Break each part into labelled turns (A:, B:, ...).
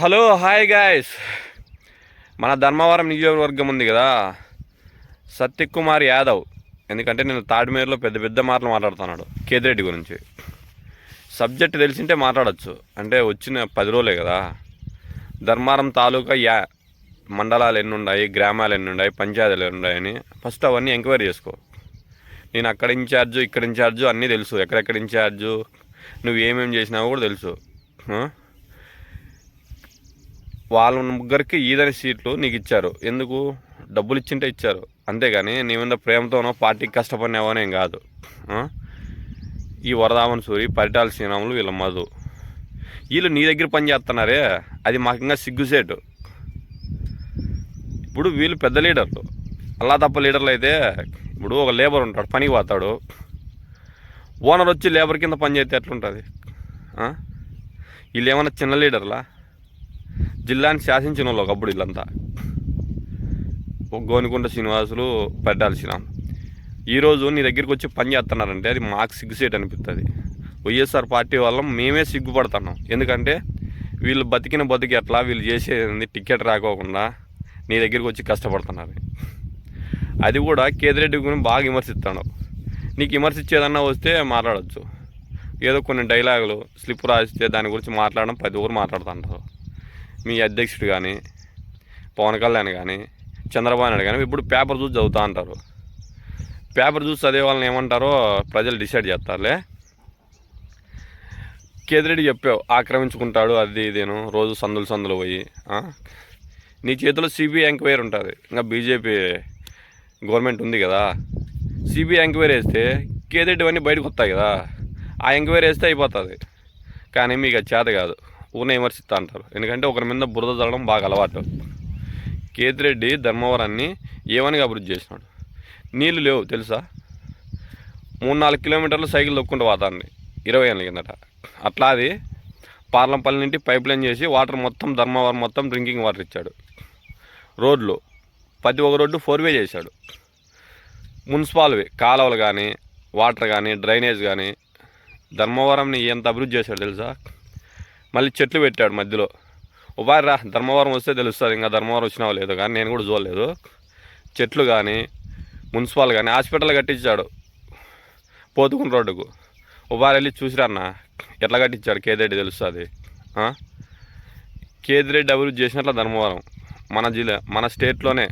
A: Hello hi guys. మన ధర్మవరం నియోజకవర్గం ఉంది కదా. సత్యకుమార్ యాదవ్. ఎందుకంటే నేను తాడిమేరులో పెద్ద పెద్ద మాటలు మాట్లాడుతున్నాడు కేతిరెడ్డి గురించి. సబ్జెక్ట్ తెలిసింటే మాట్లాడచ్చు. అంటే వచ్చిన పది రోజులే కదా. ధర్మారం తాలూకా యా మండలాలు ఎన్ని ఉన్నాయి గ్రామాలు ఎన్ని ఉన్నాయి పంచాయతీలు ఎన్ని ఉన్నాయని ఫస్ట్ అవన్నీ ఎంక్వైరీ చేసుకో. నేను అక్కడ ఇన్ఛార్జు ఇక్కడ ఇన్ఛార్జు అన్నీ తెలుసు. ఎక్కడెక్కడ ఇన్ఛార్జు నువ్వు ఏమేమి చేసినావో కూడా తెలుసు. వాళ్ళ ముగ్గురికి ఈదని సీట్లు నీకు ఇచ్చారు. ఎందుకు? డబ్బులు ఇచ్చింటే ఇచ్చారు. అంతేగాని నీ మీద ప్రేమతోనో పార్టీకి కష్టపడినావో ఏం కాదు. ఈ వరదామన్ సూరి పరిటాల శ్రీరాములు వీళ్ళ మధు. వీళ్ళు నీ దగ్గర పని చేస్తున్నారే? అది మాకు ఇంకా సిగ్గుసేటు ఇప్పుడు వీళ్ళు పెద్ద లీడర్లు. అలా తప్ప లీడర్లు అయితే ఇప్పుడు ఒక లేబర్ ఉంటాడు పనికి పోతాడు. ఓనర్ వచ్చి లేబర్ కింద పని చేస్తే ఎట్లుంటుంది? వీళ్ళు ఏమైనా చిన్న లీడర్లా? జిల్లాని శాసించిన వాళ్ళు ఒకప్పుడు వీళ్ళంతా. గోనికొండ శ్రీనివాసులు పెట్టాల్సిన. ఈరోజు నీ దగ్గరికి వచ్చి పని చేస్తున్నారంటే అది మాకు సిగ్గుసేట్ అనిపిస్తుంది వైఎస్ఆర్ పార్టీ వల్ల మేమే సిగ్గుపడుతున్నాం. ఎందుకంటే వీళ్ళు బతికిన బతికి ఎట్లా వీళ్ళు చేసేది టికెట్ రాకోకుండా నీ దగ్గరికి వచ్చి కష్టపడుతున్నారు. అది కూడా కేదిరెడ్డి గురించి బాగా విమర్శిస్తాడు. నీకు విమర్శించేదన్నా వస్తే మాట్లాడచ్చు. ఏదో కొన్ని డైలాగులు స్లిప్ రాస్తే దాని గురించి మాట్లాడడం పది ఊరు మాట్లాడుతుంటారు. మీ అధ్యక్షుడు కానీ పవన్ కళ్యాణ్ కానీ చంద్రబాబు నాయుడు కానీ ఇప్పుడు పేపర్ చూసి చదువుతా అంటారు. పేపర్ చూసి చదివే వాళ్ళని ఏమంటారో ప్రజలు డిసైడ్ చేస్తారులే. కేదిరెడ్డి చెప్పావు ఆక్రమించుకుంటాడు అది ఇదేను రోజు సందులు సందులు పోయి నీ చేతిలో సిబిఐ ఎంక్వైరీ ఉంటుంది. ఇంకా బీజేపీ గవర్నమెంట్ ఉంది కదా. సిబిఐ ఎంక్వైరీ వేస్తే కేదిరెడ్డి అన్నీ బయటకు వస్తాయి కదా. ఆ ఎంక్వైరీ వేస్తే అయిపోతుంది. కానీ మీకు అది చేత కాదు. ఊరిని విమర్శిస్తా అంటారు. ఎందుకంటే ఒకరి మీద బురద చల్లడం బాగా అలవాటు. కేతిరెడ్డి ధర్మవరాన్ని ఏమని అభివృద్ధి చేసినాడు. నీళ్ళు లేవు తెలుసా? మూడు నాలుగు కిలోమీటర్లు సైకిల్ తొక్కుంటూ పోతాంది ఇరవై ఏళ్ళ కిందట. అట్లా అది పార్లంపల్లి నుండి పైప్ లైన్ చేసి వాటర్ మొత్తం ధర్మవరం మొత్తం డ్రింకింగ్ వాటర్ ఇచ్చాడు. రోడ్లు. ప్రతి ఒక్క రోడ్డు ఫోర్ వే చేశాడు. మున్సిపాల్వి కాలువలు కానీ వాటర్ కానీ డ్రైనేజ్ కానీ ధర్మవరంని ఎంత అభివృద్ధి చేశాడు తెలుసా? మళ్ళీ చెట్లు పెట్టాడు మధ్యలో. ఉపాధి రా ధర్మవరం వస్తే తెలుస్తుంది ఇంకా ధర్మవరం వచ్చినావో లేదో కానీ నేను కూడా చూడలేదు. చెట్లు కానీ మున్సిపల్ కానీ హాస్పిటల్ కట్టించాడు పోతుకుని రోడ్డుకు. ఉపాధి వెళ్ళి చూసిరన్న ఎట్లా కట్టించాడు? కేదిరెడ్డి తెలుస్తుంది. కేదిరెడ్డి అభివృద్ధి చేసినట్ల ధర్మవరం. మన జిల్లా మన స్టేట్లోనే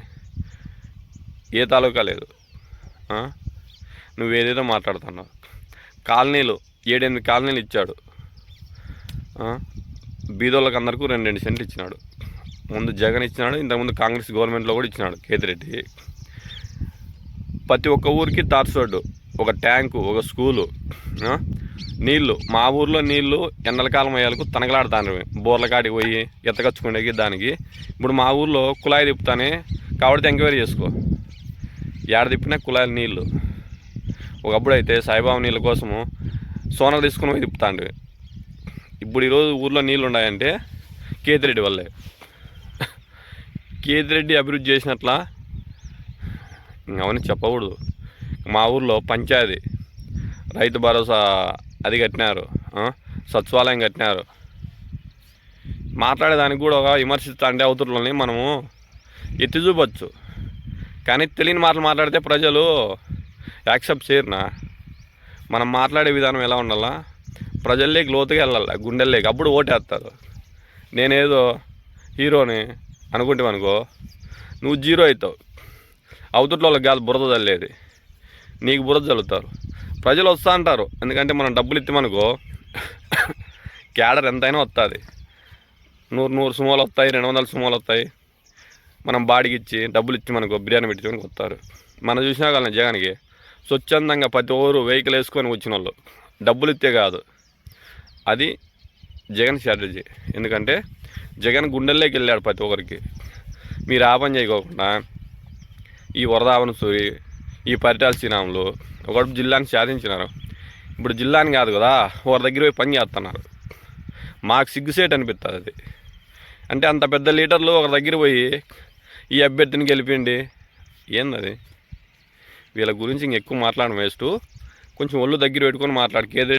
A: ఏ తాలూకా లేదు. నువ్వు నువ్వేదేదో మాట్లాడుతున్నావు. కాలనీలు ఏడెనిమిది కాలనీలు ఇచ్చాడు. బీదోళ్ళకి అందరికీ రెండు రెండు సెంట్లు ఇచ్చినాడు. ముందు జగన్ ఇచ్చినాడు ఇంతకుముందు కాంగ్రెస్ గవర్నమెంట్లో కూడా ఇచ్చినాడు కేతిరెడ్డి. ప్రతి ఒక్క ఊరికి తార్స్ రోడ్డు ఒక ట్యాంకు ఒక స్కూలు నీళ్ళు మా ఊర్లో నీళ్ళు ఎండలకాలం అయ్యేలకు తనగలాడతాను బోర్ల కాడికి పోయి ఎత్తకచ్చుకునేకి దానికి. ఇప్పుడు మా ఊర్లో కుళాయి తిప్పుతానే కాబట్టి ఎంక్వైరీ చేసుకో. ఏడ తిప్పినా కుళాయిల నీళ్ళు ఒకప్పుడు అయితే సాయిబాబా నీళ్ళ కోసము సోనలు తీసుకుని పోయి ఇప్పుడు ఈరోజు ఊర్లో నీళ్ళు ఉన్నాయంటే కేతిరెడ్డి వల్లే. కేతిరెడ్డి అభివృద్ధి చేసినట్ల ఇంక అవన్నీ చెప్పకూడదు. మా ఊర్లో పంచాయతీ రైతు భరోసా అది కట్టినారు సచివాలయం కట్టినారు. మాట్లాడేదానికి కూడా ఒక విమర్శిస్తా అంటే మనము. ఎత్తి చూపచ్చు. కానీ తెలియని మాటలు మాట్లాడితే ప్రజలు యాక్సెప్ట్ చేయరునా? మనం మాట్లాడే విధానం ఎలా ఉండాలా? ప్రజల్లోకి లోతుగా వెళ్ళాలి గుండెల్లోకి. అప్పుడు ఓటేస్తారు. నేనేదో హీరోని అనుకుంటే అనుకో నువ్వు జీరో అవుతావు. అవతల వాళ్ళకి కాదు బురద చల్లేది నీకు బురద చల్లుతారు ప్రజలు వస్తా అంటారు. ఎందుకంటే మనం డబ్బులు ఇస్తామనుకో క్యాడర్ ఎంతైనా వస్తుంది. నూరు నూరు సుమోలు వస్తాయి రెండు వందల సుమోలు వస్తాయి. మనం బాడికి ఇచ్చి డబ్బులు ఇచ్చి మనకు బిర్యానీ పెట్టుకొని వస్తారు. మనం చూసినా కానీ జగన్కి స్వచ్ఛందంగా ప్రతి ఒక్కరు వెహికల్ వేసుకొని వచ్చిన వాళ్ళు డబ్బులు ఇస్తే కాదు. అది జగన్ స్ట్రాటజీ ఎందుకంటే జగన్ గుండెల్లోకి వెళ్ళాడు ప్రతి ఒక్కరికి. మీరు ఆపం చేయకోకుండా ఈ వరదావన సూరి ఈ పరిటాల శ్రీరాములు ఒకటి జిల్లాని సాధించినారు. ఇప్పుడు జిల్లాని కాదు కదా ఒకరి దగ్గర పోయి పని చేస్తున్నారు. మాకు సిగ్గుసేట్ అనిపిస్తుంది అది. అంటే అంత పెద్ద లీటర్లు ఒక దగ్గర పోయి ఈ అభ్యర్థిని గెలిపిండి ఏందది? వీళ్ళ గురించి ఇంకెక్కువ మాట్లాడడం వేస్ట్. కొంచెం ఒళ్ళు దగ్గర పెట్టుకొని మాట్లాడు.